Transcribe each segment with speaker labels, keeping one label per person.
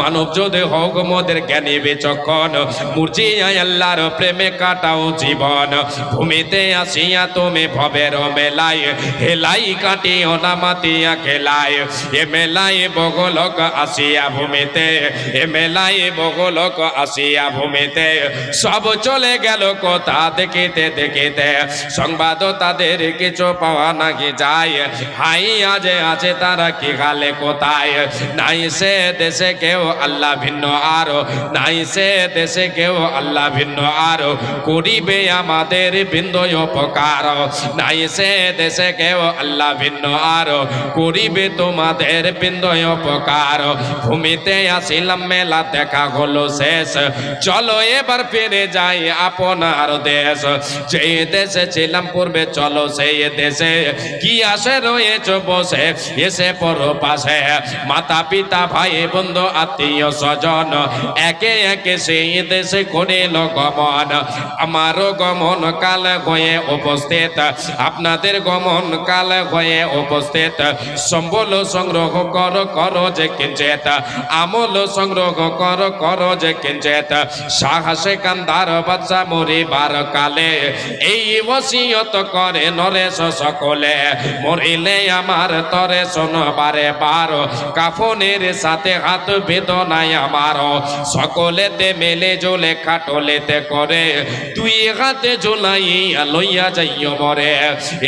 Speaker 1: মানব যদি হোক মোদের জ্ঞানী বিচক্ষণ মুরজিয়া আল্লাহর প্রেমে কাটাও জীবন। ভূমিতে আসিয়া তুমি ভবের মেলাই হেলাই কাটিও না মাতিয়া খেলাই এ মেলাই বগলক আসিয়া ভূমিতে, এ মেলাই বগলক আসিয়া ভূমিতে। সব চলে গেল কোথা দেখিতে দেখিতে, সংবাদ তাদের কিছু পাওয়া নাকি যায়। হাই আজে আছে তারা কি গালে কোথায়? নাই সে দেশে কেউ আল্লাহ ভিন্ন আরও, নাই সে দেশে কেউ আল্লাহ ভিন্ন আরও, করিবে আমাদের বিন্দু উপকার। নাই সে দেশে কেউ আল্লাহ ভিন্ন আরও, করিবে তোমাদের বিন্দু উপকার। ভূমিতে আসিলাম, মেলা দেখা হলো শেষ। চলো এবার ফিরে যাই আপনার দেশ। যে দেশে ছিলাম পূর্বে, চলো সেই দেশে। কি আসে রয়েছে বসে, এসে পর পাশে। মাতা পিতা ভাই বন্ধু আত্মীয় স্বজন, একে একে সেই দেশে করিল গমন আমারও গমন কাল হয়ে উপস্থিত, আপনাদের গমন কাল হয়ে উপস্থিত। সম্বল সংগ্রহ কর কর যে কিঞ্চিত, আমল সংগ্রহ কর কর যে কিঞ্চিত। সাহসে কান্দার বাচ্চা মরিবার কালে, এই ওসিয়ত করে নরেশ সকলে। মরিলে আমার তরে শোনবারে বার, কাফনের সাথে হাত বেদনায় আমার সকলেতে মেলে জলে খাটলেতে করে। তুই হাতে ঝুলাই লইয়া যাইও মরে।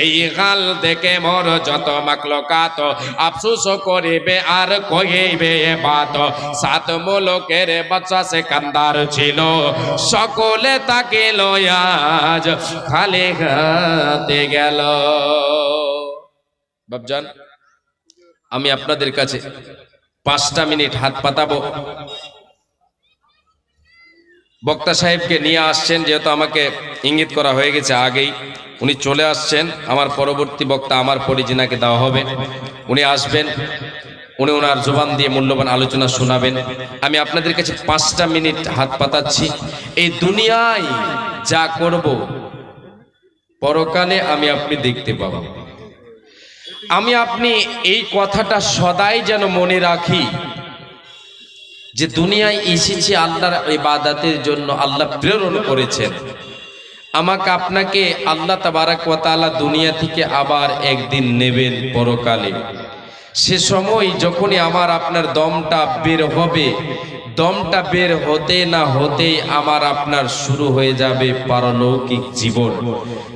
Speaker 1: এই গাল দেখে মর যত মাকলো কাত আফসুস করিবে আর কহিবে বাত। সাত মোলকের বাচ্চা সে কান্দার ছিল। সকলে তাকে লয়াজ খালি হাতে গেল। বাবজান আমি আপনাদের কাছে পাঁচটা মিনিট হাত পাতাবো। বক্তা সাহেবকে নিয়ে আসছেন, যেহেতু আমাকে ইঙ্গিত করা হয়ে গেছে আগেই। উনি চলে আসছেন, আমার পরবর্তী বক্তা আমার পরিচিনাকে দেওয়া হবে। উনি আসবেন, উনি ওনার জোবান দিয়ে মূল্যবান আলোচনা শোনাবেন। আমি আপনাদের কাছে পাঁচটা মিনিট হাত পাতাচ্ছি। এই দুনিয়ায় যা করব, পরকালে আমি আপনি দেখতে পাবো। আমি আপনি এই কথাটা সদাই যেন মনে রাখি যে দুনিয়ায় এসেছি আল্লাহর ইবাদাতের জন্য আল্লাহ প্রেরণ করেছেন। আমাকে আপনাকে আল্লাহ তাবারাক ওয়া তাআলা দুনিয়া থেকে আবার একদিন নেবেন পরকালে। সে সময় যখনই আমার আপনার দমটা বের হবে, দমটা বের হতে না হতেই আমার আপনার শুরু হয়ে যাবে পারলৌকিক জীবন।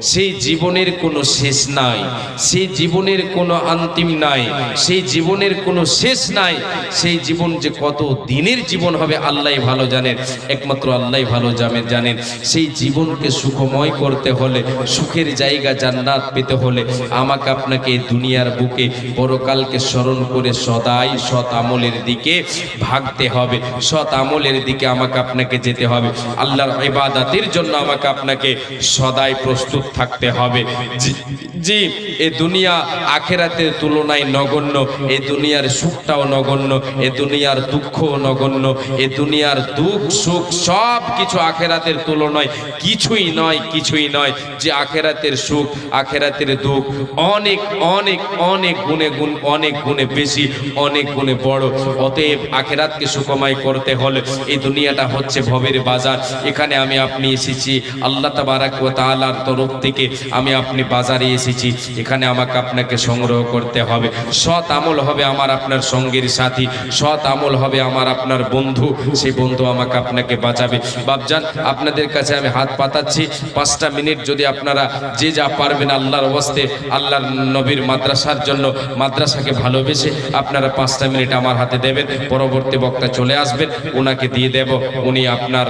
Speaker 1: সেই জীবনের কোনো শেষ নাই, সেই জীবনের কোনো অন্তিম নাই, সেই জীবনের কোনো শেষ নাই, সেই জীবন যে কত দিনের জীবন হবে আল্লাহ ভালো জানেন, একমাত্র আল্লাহ ভালো জানেন জানেন। সেই জীবনকে সুখময় করতে হলে, সুখের জায়গা জান্নাত পেতে হলে আমাকে আপনাকে দুনিয়ার বুকে পরকালকে স্মরণ করে সদাই সৎ আমলের দিকে ভাগতে হবে। সৎ আমলের দিকে আমাকে আপনাকে যেতে হবে। আল্লাহর ইবাদাতের জন্য আমাকে আপনাকে সদাই প্রস্তুত থাকতে হবে। জি- জি, এ দুনিয়া আখেরাতের তুলনায় নগণ্য, এ দুনিয়ার সুখটাও নগণ্য, এ দুনিয়ার দুঃখও নগণ্য, এ দুনিয়ার দুঃখ, সুখ সব কিছু আখেরাতের তুলনায় কিছুই নয় কিছুই নয় যে আখেরাতের সুখ, আখেরাতের দুঃখ। অনেক অনেক অনেক গুণে গুণ, অনেক গুণে বেশি, অনেক গুণে বড়। অতএব আখেরাতকে সুখময় করতে হলে এই দুনিয়াটা হচ্ছে ভবের বাজার। এখানে আমি আপনি এসেছি, আল্লাহ তাবারাক ওয়া তাআলার তরফ থেকে আমি আপনি বাজারে এসেছি। এখানে আমাকে আপনাকে সংগ্রহ করতে হবে। সৎ আমল হবে আমার আপনার সঙ্গীর সাথী, সৎ আমল হবে আমার আপনার বন্ধু, সেই বন্ধু আমাকে আপনাকে বাঁচাবে। বাপজান, আপনাদের কাছে আমি হাত পাতাচ্ছি, পাঁচটা মিনিট যদি আপনারা যে যা পারবেন আল্লাহর অবস্তে আল্লাহর নবীর মাদ্রাসার জন্য, মাদ্রাসাকে ভালোবেসে আপনারা পাঁচটা মিনিট আমার হাতে দেবেন, পরবর্তী বক্তা চলে আসবেন ওনাকে দিয়ে দেব, উনি আপনার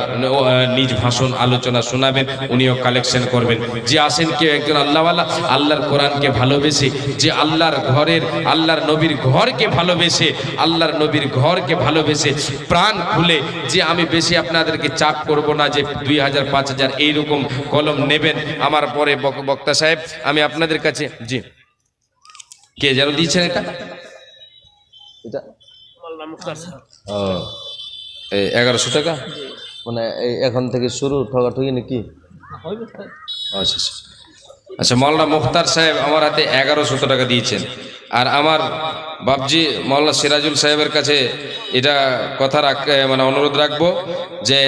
Speaker 1: নিজ ভাষণ আলোচনা শোনাবেন, উনিও কালেকশন করবেন। যে আসেন কেউ একজন আল্লাহওয়ালা, আল্লাহর কোরআনকে ভালোবেসে, যে আল্লাহর ঘরের, আল্লাহর নবীর ঘরকে ভালোবেসে, আল্লাহর নবীর ঘরকে ভালোবেসে প্রাণ খুলে, যে আমি বেশি আপনাদেরকে চাপ করব না যে দুই হাজার, পাঁচ হাজার, এইরকম কলম নেবেন। আমার পরে বক- বক্তা সাহেব, আমি আপনাদের কাছে, জি। কে যেন দিয়েছেন এটা? এটা ও এই এগারোশো টাকা? মানে এই এখন থেকে শুরু ঠগাঠগি নাকি? আচ্ছা আচ্ছা। আচ্ছা মুখতার সাহেব আমার হাতে এগারোশো টাকা দিয়েছেন। আর আমার বাবজি মাওলানা সিরাজুল সাহেবের কাছে এটা কথা রাখ মানে অনুরোধ রাখব যে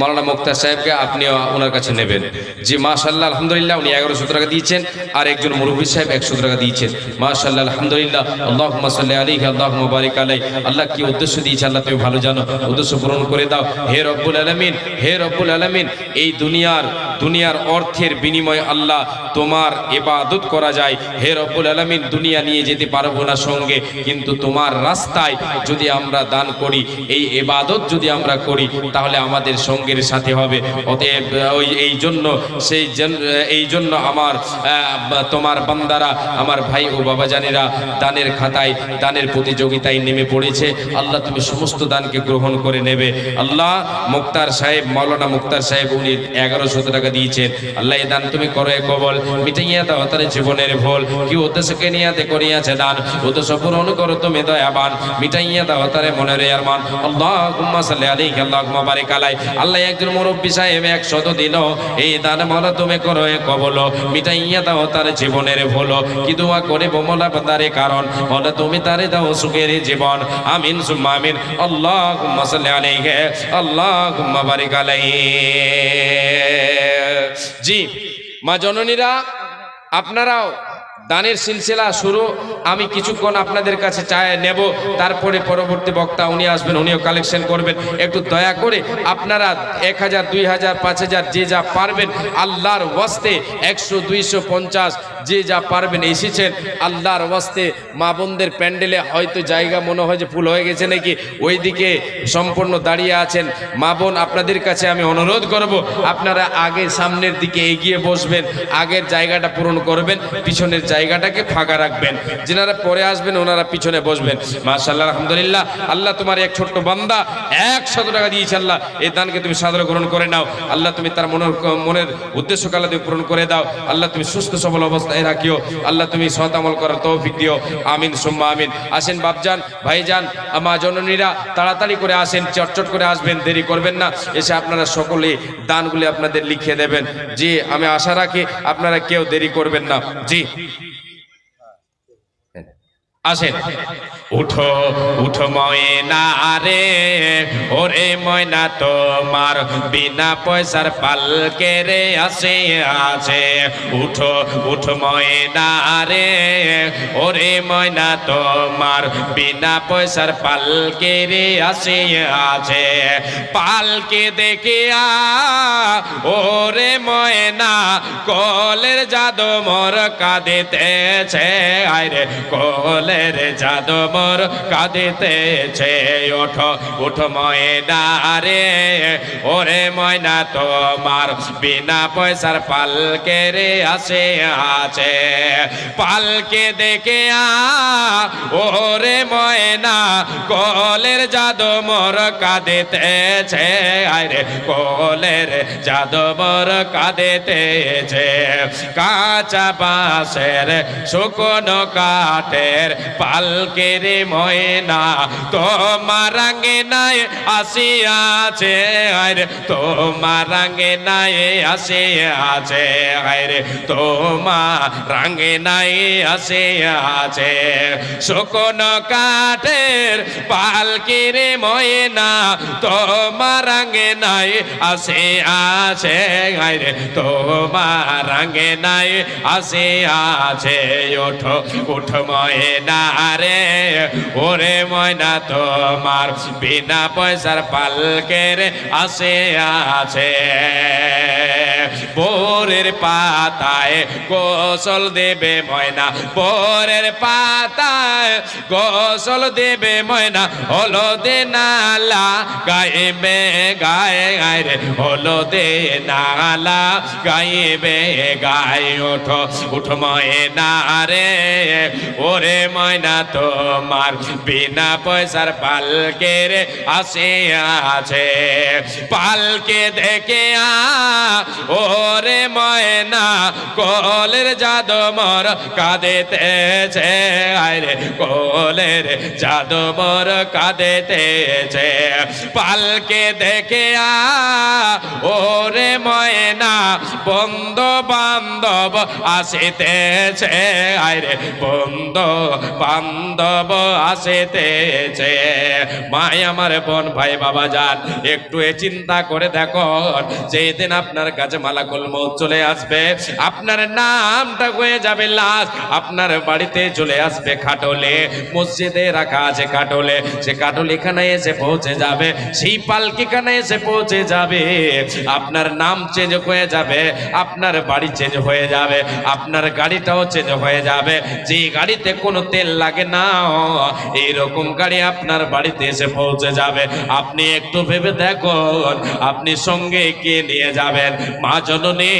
Speaker 1: মাওলানা মুক্তার সাহেবকে আপনিও ওনার কাছে নেবেন। জি মাশাল্লাহ আলহামদুলিল্লাহ, উনি এগারোশো টাকা দিয়েছেন আর একজন মুরব্বী সাহেব একশো টাকা দিয়েছেন। মাশাল্লাহ আলহামদুলিল্লাহ আল্লাহ সাল্লাহ আলী আল্লাহ মুবারিক আলাই আল্লাহ কি উদ্দেশ্য দিয়েছে আল্লাহ তুমি ভালো জানো। উদ্দেশ্য পূরণ করে দাও। হে রব্বুল আলমিন, হে রব্বুল আলমিন, এই দুনিয়ার দুনিয়ার অর্থের বিনিময়ে আল্লাহ তোমার এবাদত করা যায়। হে রব্বুল আলমিন, দুনিয়া নিয়ে যেতে পারব না সঙ্গে। কিন্তু তোমার রাস্তায় যদি আমরা দান করি, এই এবাদত যদি আমরা করি, তাহলে আমাদের সঙ্গের সাথে হবে। অতএব, ওই, এই জন্য, সেই এই জন্য আমার তোমার বান্দারা, আমার ভাই ও বাবা জানেরা, দানের খাতায়, দানের প্রতিযোগিতায় নেমে পড়েছে। আল্লাহ তুমি সমস্ত দানকে গ্রহণ করে নেবে। আল্লাহ মুক্তার সাহেব, মাওলানা মুক্তার সাহেব উনি এগারোশো টাকা দিয়েছেন। আল্লাহ এই দান তুমি করো এ কবল। মিটাইয়া দাও তার জীবনের ভুল। কি উদ্দেশ্যকে নিয়াতে করিয়াছে দান? উদ্দেশ্য পূরণ করো তুমি দয়াবান, মিটাইয়া দাও তারে মনের আরমান আল্লাহ গুম্মা সাল্লি আলাইহি, আল্লাহুম্মা বারিক আলাই। আল্লাহ একজন মুরব্বী সাহেব একশত দিল, এই দান মালা তুমি করো এ কবল, মিটাইয়া দাও তার জীবনের ভুল, কি দোয়া করে বোমলা বান্দারে কারণ মনে তুমি তারে দাও সুখের জীবন, আমিন সুম্মা আমিন। আল্লাহ গুম্মা সাল্লি আলাইহি আল্লাহ গুম্মা বারিক আলাইহি জি, মা জননীরা, আপনারাও দানের সিলসিলা শুরু। আমি কিছুক্ষণ আপনাদের কাছে চায় নেব, তারপরে পরবর্তী বক্তা উনি আসবেন, উনিও কালেকশন করবেন। একটু দয়া করে আপনারা এক হাজার, দুই হাজার, পাঁচ হাজার যে যা পারবেন, আল্লাহর ওয়াস্তে একশো, দুইশো, পঞ্চাশ যে যা পারবেন এসেছেন, আল্লাহর ওয়াস্তে মা বোনদের প্যান্ডেলে হয়তো জায়গা মনে হয় যে ফুল হয়ে গেছে নাকি, ওইদিকে সম্পূর্ণ দাঁড়িয়ে আছেন। মা বোন, আপনাদের কাছে আমি অনুরোধ করব, আপনারা আগে সামনের দিকে এগিয়ে বসবেন, আগের জায়গাটা পূরণ করবেন, পিছনের জায়গাটাকে ফাঁকা রাখবেন। যেনারা পরে আসবেন, ওনারা পিছনে বসবেন। মাশাল্লাহ আলহামদুলিল্লাহ, আল্লাহ তোমার এক ছোট্ট বান্দা একশত টাকা দিয়েছে আল্লাহ। এই দানকে তুমি সাদর গ্রহণ করে নাও। আল্লাহ তুমি তার মনের মনের উদ্দেশ্য কালা তুমি পূরণ করে দাও। আল্লাহ তুমি সুস্থ সবল অবস্থায় রাখিও। আল্লাহ তুমি সৎ আমল করার তৌফিক দিও। আমিন, সুম্মা আমিন। আসেন বাপজান, ভাইজান মা জননীরা, তাড়াতাড়ি করে আসেন, চটচট করে আসবেন, দেরি করবেন না। এসে আপনারা সকলে দানগুলি আপনাদের লিখিয়ে দেবেন। জি, আমি আশা রাখি আপনারা কেউ দেরি করবেন না। জি। আসেন উঠো উঠো ময়না রে, ওরে ময়না তোমার বিনা পয়সার পালকে রে আসে আছে উঠো উঠো ময়না রে, ওরে ময়না তোমার বিনা পয়সার পালকে রে আসে আছে পালকে দেখে আ ওরে ময়না কলের জাদু মোর কাঁদিতেছে। আরে কলের জাদু মোর কাঁদিতেছে ওঠো, উঠো ময়না রে ওরে ময়না, তোমার বিনা পয়সার পালকে রে আসে, আছে। পালকে দেখে ওরে ময়না, কলের জাদু মোর কাঁদিতেছে আরে কলের জাদু মোর কাঁদিতেছে কাঁচা বাঁশের শুকনো কাঠের পালকের ময়না, তোমার রাঙে নাই আসিয়াছে আরে তোমার রাঙে নাই আসে আছে আরে তোমার রাঙে নাই আসে আছে শুকনো কাঠের পালকির ময়না, তোমার রাঙে নাই আসে আছে আরে তোমার রাঙে নাই আসে আছে ওঠো উঠো ময়না রে ওরে ময়না তোমার বিনা পয়সার পালকের আসে আছে বোরের পাতায় গোসল দেবে ময়না বোরের পাতায় গোসল দেবে ময়না। হলো দে নালা গাইবে গায়ে গায়ে রে হলো দে নালা গাইবে গায়ে। ওঠো, উঠো ময়না রে, ওরে ময়না তোমার বিনা পয়সার পালকের আসে আছে। পালকে দেখে আ ওরে ময়না, কলের জাদমর কাঁদেতেছে। আরে কলের জাদমর কাঁদেতেছে। পালকে দেখে আ ওরে ময়না বন্ধু বান্ধব আসিতেছে। আরে বন্ধু বান্ধব আসিতেছে। মাই আমার বোন, ভাই, বাবা যান একটু এ চিন্তা করে দেখো, যেদিন আপনার কাছে মালাকুল মৌত চলে আসবে, আপনার নামটা হয়ে যাবে লাশ। আপনার বাড়িতে চলে আসবে খাটলে, মসজিদে রাখা আছে খাটলে। সে খাটল এখানে এসে পৌঁছে যাবে, সেই পালকিখানে এসে পৌঁছে যাবে। আপনার নাম চেঞ্জ হয়ে যাবে, আপনার বাড়ি চেঞ্জ হয়ে যাবে, আপনার গাড়িটাও চেঞ্জ হয়ে যাবে। যে গাড়িতে কোনো তেল লাগে না এইরকম গাড়ি আপনার বাড়িতে এসে পৌঁছে যাবে। আপনি একটু ভেবে দেখুন, আপনি সঙ্গে কে নিয়ে যাবেন? মা জননী,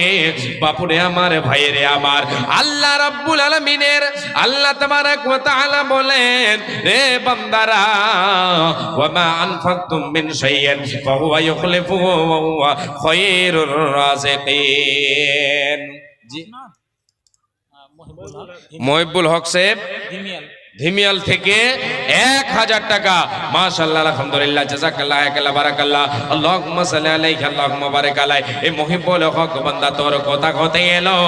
Speaker 1: বাপুরে আমার, ভাইয়েরে আমার। আল্লাহ রাব্বুল আলামিনের, আল্লাহ তাবারাক ওয়া তাআলা বলেন, রে বান্দারা, ওয়া মা আনফাকতুম মিন শাইইন, ফাহুয়া ইউখলিফুহু ওয়া হুয়া খায়রুর রাযিকিন মহিবুল হক। সাহেব। ধিমিয়াল থেকে এক হাজার টাকা। মাশাল্লাহ আলহামদুলিল্লাহ, জাজাকাল্লাহ একাল্লাহ বারাকাল্লাহ। আল্লাহুম্মা সাল্লি আলাইহি, আল্লাহুম্মা বারিক আলাই। এই মুহিব্বুল হক বান্দা, তোর কথা কথা এলো।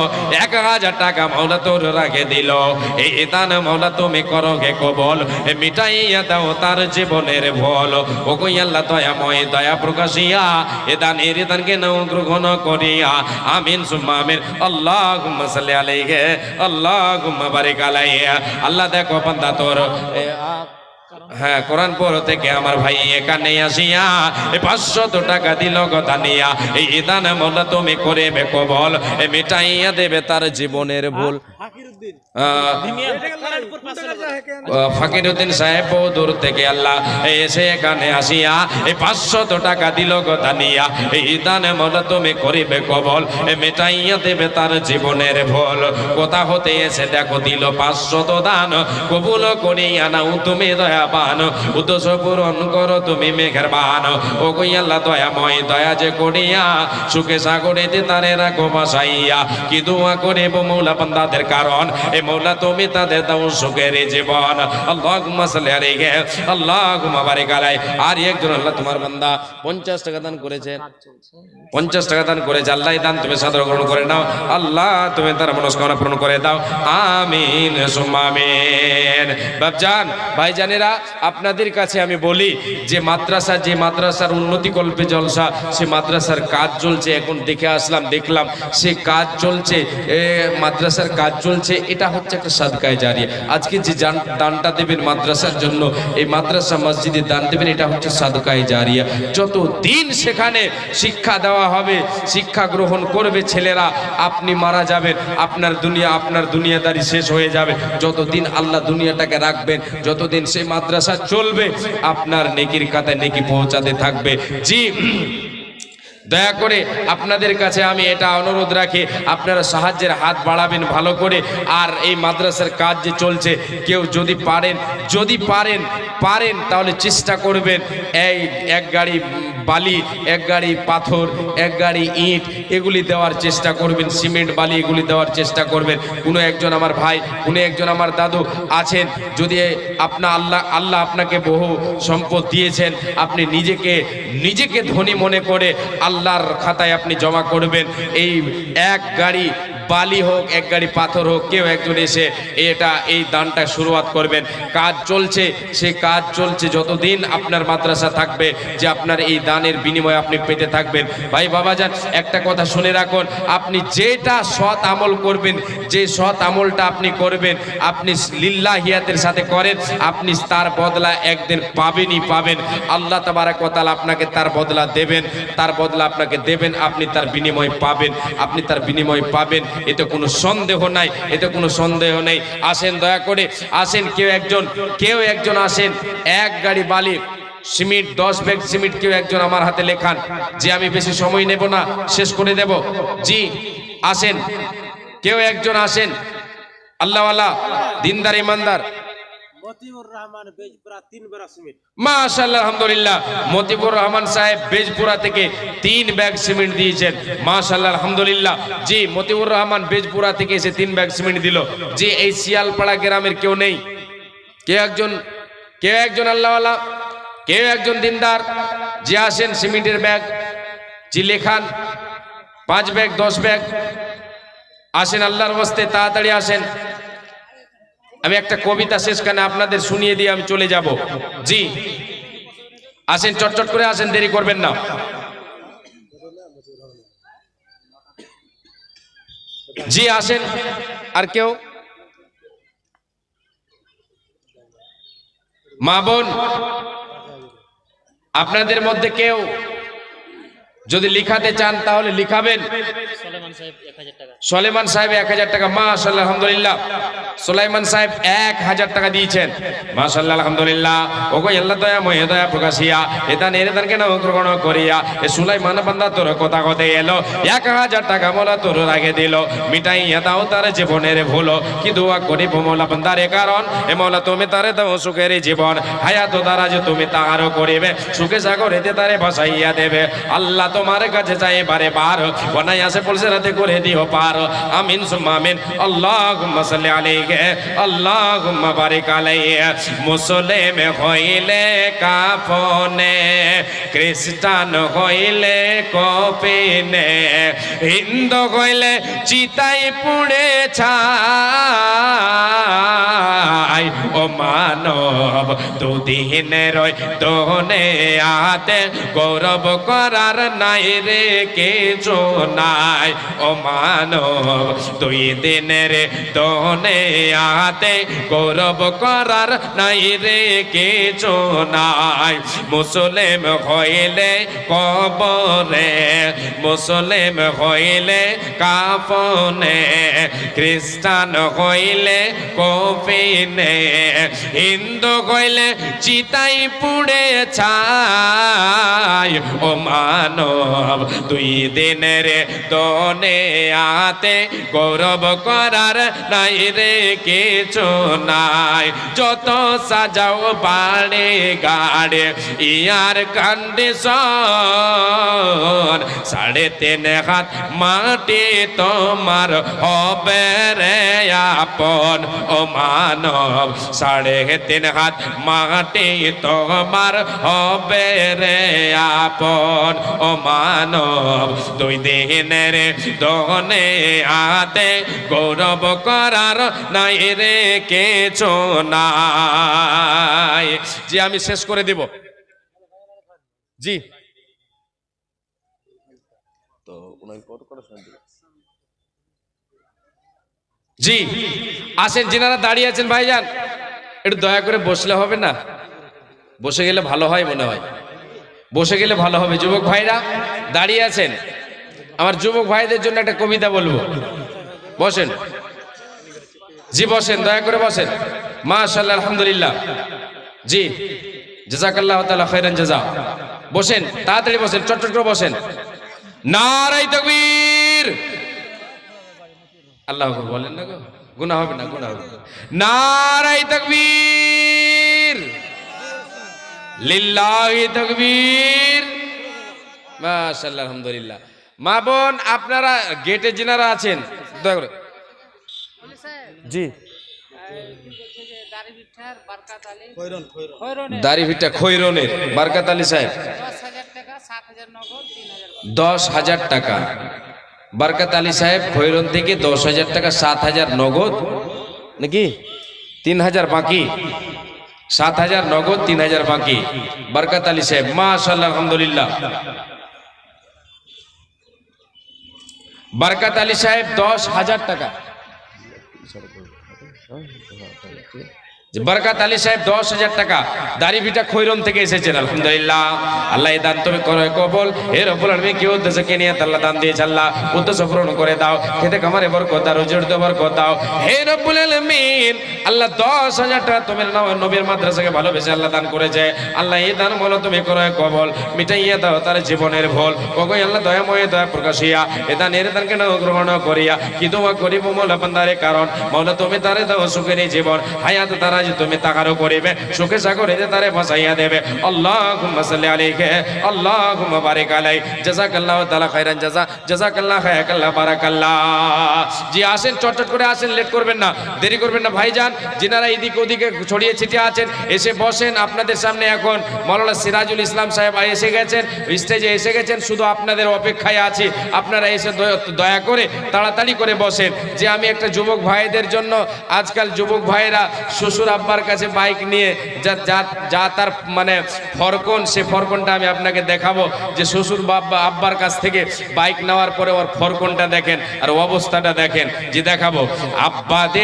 Speaker 1: এক হাজার টাকা মাওলা তোর রাখে দিল। এই তুমি করো এ মিটাইয়া দাও তার জীবনের ভল। ও কই আল্লাহ, দয়াময়, দয়া প্রকাশিয়া। এ দান এর দানকে নাও গ্রহণ করিয়া। আমিন, সুম্মা, আমিন। আল্লাহুম্মা সাল্লি আলাইহি বারিক আল্লাহ, দেখো বান্দা তোর। হ্যাঁ কোরআন পর থেকে আমার ভাই এখানে আসিয়া পাঁচশত টাকা দিল কথা নিয়া এই দান মোলা তুমি করে বেকবল মিটাইয়া দেবে তার জীবনের ভুল। ফাকিরুদ্দিন সাহেব দূর থেকে আল্লাহ এসে এখানে আসিয়া এই পাঁচশত টাকা দিল এই দানে মনে তুমি করিবে কবল মেটাইয়া দেবে তার জীবনের ভুল কোথা হতে এসে দেখো, দিল পাঁচশত দান, কবুল করিয়া নাও তুমি দয়াবান। উদ্দেশ্য পূরণ করো তুমি মেঘের বান ও কই আল্লাহ দয়াময়, দয়া যে করিয়া, সুখে সাগরেতে তারে রাখো বাসাইয়া। কি দোয়া মৌলা কারণ, এ মৌলা তুমি তাদের দাও সুখের জীবন। আল্লাহুম্মা সাল্লি আলাইহি, আল্লাহুম্মা বারিক আলাই আর একজন আল্লাহ তোমার বান্দা 50 টাকা দান করেছে। 50 টাকা দান করেছে আল্লাহ দান, তুমি সাদর গ্রহণ করে নাও। আল্লাহ, তুমি তার মনস্কামনা পূরণ করে দাও। আমিন, সুম্মা আমিন। বাপজান, ভাইজানেরা, আপনাদের কাছে আমি বলি, যে মাদ্রাসা, যে মাদ্রাসার উন্নতি কল্পে জলসা, সে মাদ্রাসার কাজ চলছে। এখন দেখে আসলাম, দেখলাম, সে কাজ চলছে মাদ্রাসার কাজ চলছে, এটা হচ্ছে একটা সাদকায় জারিয়া আজকে যে দানটা দেবেন মাদ্রাসার জন্য, এই মাদ্রাসা মসজিদে দান দেবেন, এটা হচ্ছে সাদকায় জারিয়া যত দিন সেখানে শিক্ষা দেওয়া হবে, শিক্ষা গ্রহণ করবে ছেলেরা, আপনি মারা যাবেন, আপনার দুনিয়া, আপনার দুনিয়াদারি শেষ হয়ে যাবে। যতদিন আল্লাহ দুনিয়াটাকে রাখবেন, যতদিন সেই মাদ্রাসা চলবে, আপনার নেকির কাতায় নেকি পৌঁছাতে থাকবে। জি দয়া করে আপনাদের কাছে আমি এটা অনুরোধ রাখি, আপনারা সাহায্যের হাত বাড়াবেন ভালো করে। আর এই মাদ্রাসার কাজ যে চলছে, কেউ যদি পারেন যদি পারেন পারেন, তাহলে চেষ্টা করবেন। এই এক গাড়ি বালি, এক গাড়ি পাথর, এক গাড়ি ইট, এগুলি দেওয়ার চেষ্টা করবেন, সিমেন্ট, বালি এগুলি দেওয়ার চেষ্টা করবেন। কোনো একজন আমার ভাই, কোনো একজন আমার দাদু আছেন, যদি আপনা আল্লাহ আল্লাহ আপনাকে বহু সম্পদ দিয়েছেন, আপনি নিজেকে নিজেকে ধনী মনে করে আল্লাহর খাতায় আপনি জমা করবেন। এই এক গাড়ি বালি হোক, এক গাড়ি পাথর হোক, কেউ একজন এসে এটা, এই দানটা শুরুয়াত করবেন। কাজ চলছে, সে কাজ চলছে যতদিন আপনার মাদ্রাসা থাকবে, যে আপনার এই দানের বিনিময়ে আপনি পেতে থাকবেন। ভাই, বাবা যান, একটা কথা শুনে রাখুন, আপনি যেটা সৎ আমল করবেন, যে সৎ আমলটা আপনি করবেন, আপনি লিল্লা হিয়াতের সাথে করেন, আপনি তার বদলা একদিন পাবেনই পাবেন। আল্লাহ তাবারাক ওয়া তাআলা আপনাকে তার বদলা দেবেন, তার বদলা আপনাকে দেবেন, আপনি তার বিনিময় পাবেন, আপনি তার বিনিময় পাবেন। এতে কোনো সন্দেহ নাই, এতে কোনো সন্দেহ নেই। আসেন দয়া করে, আসেন কেউ একজন কেউ একজন আসেন, এক গাড়ি বালি সিমিট দশ ব্যাগ সিমিট কেউ একজন আমার হাতে লেখান, যে আমি বেশি সময় নেব না, শেষ করে দেব। জি, আসেন, কেউ একজন আসেন। আল্লাহওয়ালা, দিনদার, ইমানদার
Speaker 2: মতিউর রহমান বেজপুরা তিন
Speaker 1: রহমান সাহেব বেজপুরা থেকে তিন ব্যাগ সিমেন্ট দিয়েছেন। জি রহমান বেজপুরা থেকে তিন ব্যাগ সিমেন্ট দিল। এই শিয়ালপাড়া গ্রামের কেউ নেই। একজন, কেউ একজন আল্লাহওয়ালা, কেউ একজন দিনদার। যে আসেন সিমেন্টের ব্যাগ, জি, লেখান, পাঁচ ব্যাগ, দশ ব্যাগ। আসেন আল্লাহর বস্তে তাড়াতাড়ি আসেন। আমি একটা কবিতা শেষখানে আপনাদের শুনিয়ে দিয়ে আমি চলে যাব। জি। আসেন, চটচট করে আসেন, দেরি করবেন না। জি, আসেন। আর কেউ? মা বোন? আপনাদের মধ্যে কেউ? যদি লিখাতে চান তাহলে লিখাবেন।
Speaker 3: সলেমান সাহেব এক হাজার টাকা।
Speaker 1: মাশাল্লাহ আলহামদুলিল্লাহ। সোলাইমান সাহেব এক হাজার টাকা দিয়েছেন। মাশাল্লাহ আলহামদুলিল্লাহ। ও গো আল্লাহ দয়া মহে দয়া প্রকাশিয়া। এটা নেরে তানকে নাম গ্রহণ করিয়া এ সুলাইমান বান্দা তোর কথা কথা এলো। এক হাজার টাকা মোলা তোর আগে দিল। মিটাই দাও তার জীবনের ভুলো। কি দোয়া করি মোলা বান্দারে কারণ? এ মোলা তুমি তারে দাও সুখের জীবন। হায়াত তারা যে তুমি তাহারও করিবে। সুখে সাগরেতে তারে ভাসাইয়া দেবে। আল্লাহ তোমার কাছে চাই বারে বার বনাই আসে পলসে রাতে করে দিও, পার। আমিন, সুম্মা, আমিন। আল্লাহুম্মা সাল্লি আলাইহি, আল্লাহুম্মা বারিক আলাইহি। মুসলিম হইলে কাফনে, খ্রিস্টান হইলে কপিনে হিন্দু হইলে চিতাই পুড়ে ছাই। ও মানব দুদিন রয় তোনে আতে গৌরব করার নাই রে কিছু নাই। ও মানব, দুই দিন রে তোনে আতে গৌরব করার নাই রে কিছু নাই। মুসলিম হইলে কবরে, মুসলিম হইলে কাফনে, খ্রিস্টান হইলে কফিনে, হিন্দু হইলে চিতাই পুড়ে ছাই। ও মানব দুই দিনের দনে আতে, গৌরব করার নাই রে কিছু নাই। যত সাজাও বাড়ে গাড়ে, ইয়ার কন্ডিশন। সাড়ে তিন হাত মাটি তোমার হবে রে আপন। ও মানব, সাড়ে তিন হাত মাটি তোমার হবে রে আপন। ও মানব। দুই দিনের দনে আতে গৌরব করার নাই রে কিছু নাই। জি আমি শেষ করে দিব। জি। জি আসেন যিনারা দাঁড়িয়ে আছেন ভাইজান। একটু দয়া করে বসলে হবে না? বসে গেলে ভালো হয় মনে হয়। বসে গেলে ভালো হবে। যুবক ভাইরা, দাঁড়িয়ে আছেন। আমার যুবক ভাইদের জন্য একটা কবিতা বলব। বসেন। জি, বসেন, দয়া করে বসেন। মা মাশাল্লাহ আলহামদুলিল্লাহ। জি, জাজাকাল্লাহ তাআলা খাইরান জাজা। বসেন, তাড়াতাড়ি বসেন চটচট করে বসেন। নারাই তকবীর। আল্লাহ বলেন না গো। গুনাহ হবে না, গুনাহ হবে। নারাই তকবীর। লিল্লাহি তকবীর। মাশাআল্লাহ, আলহামদুলিল্লাহ। মা বোন, আপনারা গেটে যিনারা আছেন, দয়া করে। জি। দাড়িভিটা খৈরনের, বারকাত সাহেব। দশ হাজার টাকা। বারকাত আলী সাহেব থেকে দশ হাজার টাকা, সাত হাজার নগদ। নাকি? তিন হাজার বাকি। সাত হাজার নগদ, তিন হাজার বাকি। বারকাত আলী সাহেব মাশাল্লাহ আলহামদুলিল্লাহ। বরকত আলী সাহেব, দশ হাজার টাকা। বরকাত আলী সাহেব দশ হাজার টাকা দাড়ি ভিটা খৈরন থেকে এসেছেন, আলহামদুলিল্লাহ। আল্লাহ এই দান তুমি করো কবল। এর ওপর আমি কি উদ্দেশ্যে কে নিয়ে আল্লাহ দান দিয়েছে, আল্লাহ উদ্দেশ্য পূরণ করে দাও। খেতে কামারে বরকত দাও, রোজের তো বরকত দাও। হে আল্লাহ দশ হাজার টাকা তোমার নাম নবীর মাদ্রাসাকে ভালোবেসে আল্লাহ দান করেছে। আল্লাহ এই দান বলো, তুমি করো কবল। মিটাইয়া দাও তার জীবনের ভুল। ওগো আল্লাহ দয়াময়, দয়া প্রকাশিয়া। এ দান, এর দানকে নাও গ্রহণ করিয়া। কি তোমা করিব মৌলা বান্দারে কারণ। মৌলা তুমি তারে দাও সুখের জীবন। হায়াত তারা যে তুমি তাকারও করিবে, সুখে সাগরে যে তারে ফাসাইয়া দেবে। আল্লাহুম্মা সাল্লি আলাইহি, আল্লাহুম্মা বারিক আলাই জাযাকাল্লাহু তাআলা খাইরান জাযা, জাযাকাল্লাহু খায়াকাল্লাহ বারাকাল্লাহ। জি আসেন চটচট করে আসেন, লেট করবেন না, দেরি করবেন না। ভাইজান, যিনারা এদিকে ওদিকে ছড়িয়ে ছিটিয়ে আছেন, এসে বসেন আপনাদের সামনে এখন। মৌলানা সিরাজুল ইসলাম সাহেব এসে গেছেন, স্টেজে এসে গেছেন, শুধু আপনাদের অপেক্ষায় আছি। আপনারা এসে দয়া- দয়া করে তাড়াতাড়ি করে বসেন। যে আমি একটা যুবক ভাইদের জন্য, আজকাল যুবক ভাইয়েরা শ্বশুর আব্বার কাছে বাইক নিয়ে যা যা যা তার মানে ফরকন, সে ফরকনটা আমি আপনাকে দেখাবো যে শ্বশুর বাব্বা আব্বার কাছ থেকে বাইক নেওয়ার পরে ওর ফরকনটা দেখেন আর অবস্থাটা দেখেন যে দেখাবো। আব্বা দে